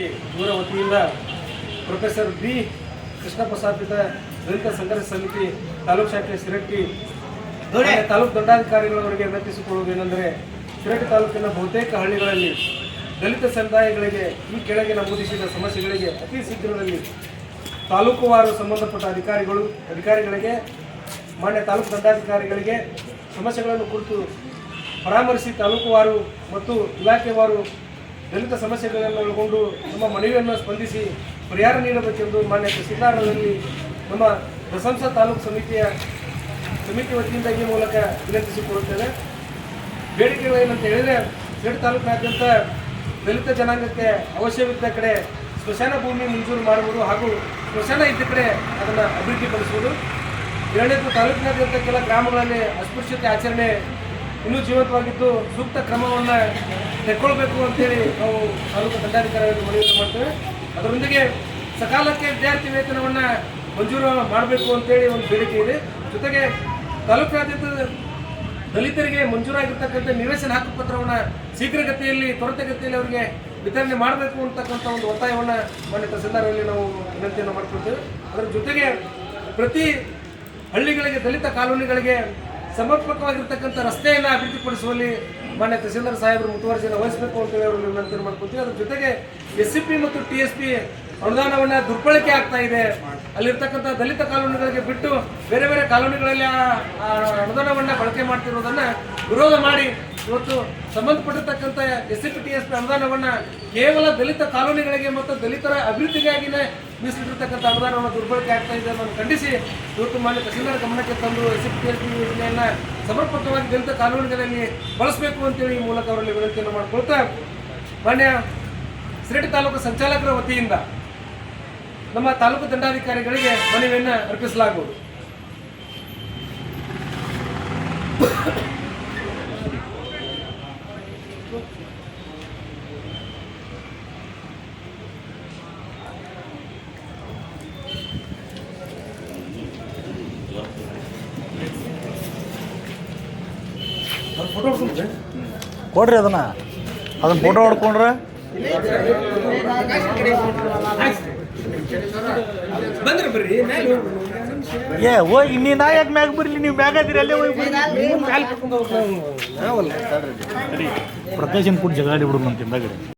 ಇವರ ವತಿಯಿಂದ professor B. Krishna ಪ್ರಸಾದಿತ ದಲಿತ ಸಂಘರ್ಷ ಸಮಿತಿ ತಾಲೂಕು ಶಾಖೆ ಸಿರಟ್ಟಿ ತಾಲೂಕು ದಂಡಾಧಿಕಾರಿಗಳವರಿಗೆ ವಿನಂತಿಸಿಕೊಳ್ಳುವುದೇನೆಂದರೆ ಸಿರಟ್ಟಿ ತಾಲೂಕಿನ ಬಹುತೇಕ ಹಳ್ಳಿಗಳಲ್ಲಿ ದಲಿತ ಸಮುದಾಯಗಳಿಗೆ ಈ ಕೆಳಗೆ ನಮೂದಿಸಿದ ಸಮಸ್ಯೆಗಳಿಗೆ ಅತಿ ಶೀಘ್ರದಲ್ಲಿ ತಾಲೂಕುವಾರು ಸಂಬಂಧಪಟ್ಟ ಅಧಿಕಾರಿಗಳು ಅಧಿಕಾರಿಗಳಿಗೆ ಮಾನ್ಯ ತಾಲೂಕು ದಂಡಾಧಿಕಾರಿಗಳಿಗೆ ಸಮಸ್ಯೆಗಳನ್ನು ಕುರಿತು ಪರಾಮರ್ಶಿ ತಾಲೂಕುವಾರು ಮತ್ತು ಇಲಾಖೆವಾರು ದಲಿತ ಸಮಸ್ಯೆಗಳನ್ನು ಒಳಗೊಂಡು ನಮ್ಮ ಮನವಿಯನ್ನು ಸ್ಪಂದಿಸಿ ಪರಿಹಾರ ನೀಡಬೇಕೆಂದು ಮಾನ್ಯ ತಹಸೀಲ್ದಾರರಲ್ಲಿ ನಮ್ಮ ದಸಂಸ ತಾಲೂಕು ಸಮಿತಿಯ ಸಮಿತಿ ವತಿಯಿಂದ ಈ ಮೂಲಕ ವಿನಂತಿಸಿಕೊಳ್ಳುತ್ತೇವೆ ಬೇಡಿಕೆಗಳು ಏನಂತ ಹೇಳಿದರೆ ಸೇಡ್ ತಾಲೂಕಿನಾದ್ಯಂತ ದಲಿತ ಜನಾಂಗಕ್ಕೆ ಅವಶ್ಯವಿದ್ದ ಕಡೆ ಸ್ಮಶಾನ ಭೂಮಿ ಮಂಜೂರು ಮಾಡುವುದು ಹಾಗೂ ಸ್ಮಶಾನ ಇದ್ದ ಕಡೆ ಅದನ್ನು ಅಭಿವೃದ್ಧಿಪಡಿಸುವುದು. ಎರಡನೇದು ತಾಲೂಕಿನಾದ್ಯಂತ ಕೆಲ ಗ್ರಾಮಗಳಲ್ಲಿ ಅಸ್ಪೃಶ್ಯತೆ ಆಚರಣೆ ಇನ್ನೂ ಜೀವಂತವಾಗಿದ್ದು ಸೂಕ್ತ ಕ್ರಮವನ್ನು ತೆಕ್ಕೊಳ್ಬೇಕು ಅಂತೇಳಿ ನಾವು ತಾಲೂಕು ದಂಡಾಧಿಕಾರಿಗಳಿಗೆ ಮನವಿ ಮಾಡ್ತೇವೆ. ಅದರೊಂದಿಗೆ ಸಕಾಲಕ್ಕೆ ವಿದ್ಯಾರ್ಥಿ ವೇತನವನ್ನು ಮಂಜೂರು ಮಾಡಬೇಕು ಅಂತೇಳಿ ಒಂದು ಬೇಡಿಕೆ ಇದೆ. ಜೊತೆಗೆ ತಾಲೂಕಾದ್ಯಂತ ದಲಿತರಿಗೆ ಮಂಜೂರಾಗಿರ್ತಕ್ಕಂಥ ನಿವೇಶನ ಹಕ್ಕುಪತ್ರವನ್ನು ಶೀಘ್ರಗತಿಯಲ್ಲಿ, ತ್ವರಿತಗತಿಯಲ್ಲಿ ಅವರಿಗೆ ವಿತರಣೆ ಮಾಡಬೇಕು ಅಂತಕ್ಕಂಥ ಒಂದು ಒತ್ತಾಯವನ್ನು ಮಾನ್ಯ ತಹಸೀಲ್ದಾರಲ್ಲಿ ನಾವು ವಿನಂತಿಯನ್ನು ಮಾಡ್ಕೊಳ್ತೇವೆ. ಅದರ ಜೊತೆಗೆ ಪ್ರತಿ ಹಳ್ಳಿಗಳಿಗೆ, ದಲಿತ ಕಾಲೋನಿಗಳಿಗೆ ಸಮರ್ಪಕವಾಗಿರ್ತಕ್ಕಂಥ ರಸ್ತೆಯನ್ನು ಅಭಿವೃದ್ಧಿಪಡಿಸುವಲ್ಲಿ ಮಾನ್ಯ ತಹಸೀಲ್ದಾರ್ ಸಾಹೇಬರು ಮುತುವರ್ಜಿಯನ್ನು ವಹಿಸಬೇಕು ಅಂತೇಳಿ ಅವರು ವಿನಂತಿ ಮಾಡ್ಕೊಳ್ತೀವಿ ಅದ್ರ ಜೊತೆಗೆ ಎಸ್ ಸಿ ಪಿ ಮತ್ತು ಟಿ ಎಸ್ ಪಿ ಅನುದಾನವನ್ನು ದುರ್ಬಳಕೆ ಆಗ್ತಾ ಇದೆ. ಅಲ್ಲಿರ್ತಕ್ಕಂಥ ದಲಿತ ಕಾಲೋನಿಗಳಿಗೆ ಬಿಟ್ಟು ಬೇರೆ ಬೇರೆ ಕಾಲೋನಿಗಳಲ್ಲಿ ಆ ಅನುದಾನವನ್ನು ಬಳಕೆ ಮಾಡ್ತಿರೋದನ್ನು ವಿರೋಧ ಮಾಡಿ ಇವತ್ತು ಸಂಬಂಧಪಟ್ಟಿರ್ತಕ್ಕಂಥ S C P T S P ಅನುದಾನವನ್ನು ಕೇವಲ ದಲಿತ ಕಾಲೋನಿಗಳಿಗೆ ಮತ್ತು ದಲಿತರ ಅಭಿವೃದ್ಧಿಗಾಗಿನೇ ಮೀಸಲಿಟ್ಟಿರ್ತಕ್ಕಂಥ ಅನುದಾನವನ್ನು ದುರ್ಬಳಕೆ ಆಗ್ತಾ ಇದೆ ಅನ್ನೋದನ್ನು ಖಂಡಿಸಿ ಇವತ್ತು ಮಾನ್ಯ ತಹಸೀಲ್ದಾರ್ ಗಮನಕ್ಕೆ ತಂದು S C P T S P ಯೋಜನೆಯನ್ನು ಸಮರ್ಪಕವಾಗಿ ದಲಿತ ಕಾಲೋನಿಗಳಲ್ಲಿ ಬಳಸಬೇಕು ಅಂತೇಳಿ ಈ ಮೂಲಕ ಅವರಲ್ಲಿ ವಿನಂತಿಯನ್ನು ಮಾಡಿಕೊಳ್ತಾ ಮಾನ್ಯ ಸಿರಟಿ ತಾಲೂಕು ಸಂಚಾಲಕರ ವತಿಯಿಂದ ನಮ್ಮ ತಾಲೂಕು ದಂಡಾಧಿಕಾರಿಗಳಿಗೆ ಮನವಿಯನ್ನು ಅರ್ಪಿಸಲಾಗುವುದು. ಕೊಡ್ರಿ ಅದನ್ನ. ಅದನ್ನ ಫೋಟೋ ಹೊಡ್ಕೊಂಡ್ರೆ? ಏ ಹೋಗಿ ನೀ ನಾ ಯಾಕೆ ಮ್ಯಾಗ ಬರ್ಲಿ ನೀವು ಮ್ಯಾಗ ಅದಿರಿ ಅಲ್ಲೇ ಹೋಗಿ. ಪ್ರಕಾಶನ್ ಕೂಡ ಜಗಾಡಿ ಬಿಡು ನಮ್ಮ ಹಿಂದಾಗಡೆ.